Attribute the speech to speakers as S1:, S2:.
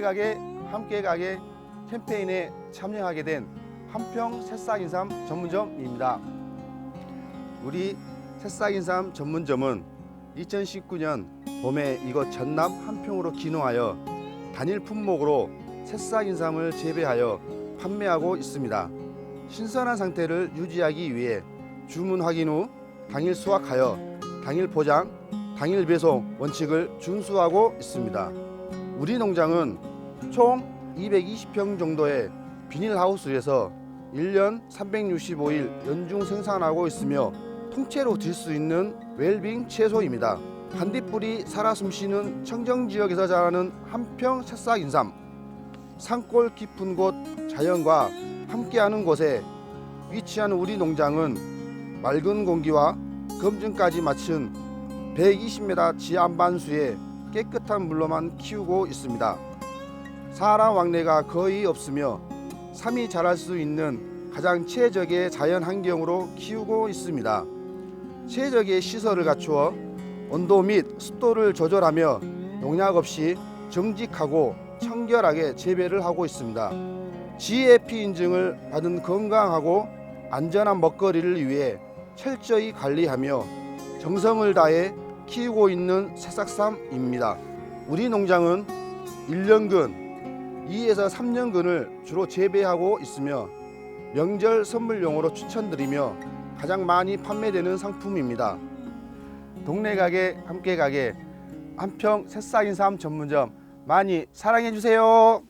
S1: 가게 함께 가게 캠페인에 참여하게 된 한평 새싹인삼 전문점입니다. 우리 새싹인삼 전문점은 2019년 봄에 이곳 전남 한평으로 기농하여 단일 품목으로 새싹인삼을 재배하여 판매하고 있습니다. 신선한 상태를 유지하기 위해 주문 확인 후 당일 수확하여 당일 포장, 당일 배송 원칙을 준수하고 있습니다. 우리 농장은 총 220평 정도의 비닐하우스에서 1년 365일 연중 생산하고 있으며 통째로 들 수 있는 웰빙 채소입니다. 반딧불이 살아 숨쉬는 청정 지역에서 자라는 한평 새싹 인삼. 산골 깊은 곳 자연과 함께하는 곳에 위치한 우리 농장은 맑은 공기와 검증까지 마친 120m 지안반수에 깨끗한 물로만 키우고 있습니다. 사람 왕래가 거의 없으며 삶이 자랄 수 있는 가장 최적의 자연 환경으로 키우고 있습니다. 최적의 시설을 갖추어 온도 및 습도를 조절하며 농약 없이 정직하고 청결하게 재배를 하고 있습니다. GAP 인증을 받은 건강하고 안전한 먹거리를 위해 철저히 관리하며 정성을 다해 키우고 있는 새싹삼입니다. 우리 농장은 1년근, 2에서 3년근을 주로 재배하고 있으며 명절 선물용으로 추천드리며 가장 많이 판매되는 상품입니다. 동네 가게 함께 가게 한평 새싹인삼 전문점 많이 사랑해 주세요.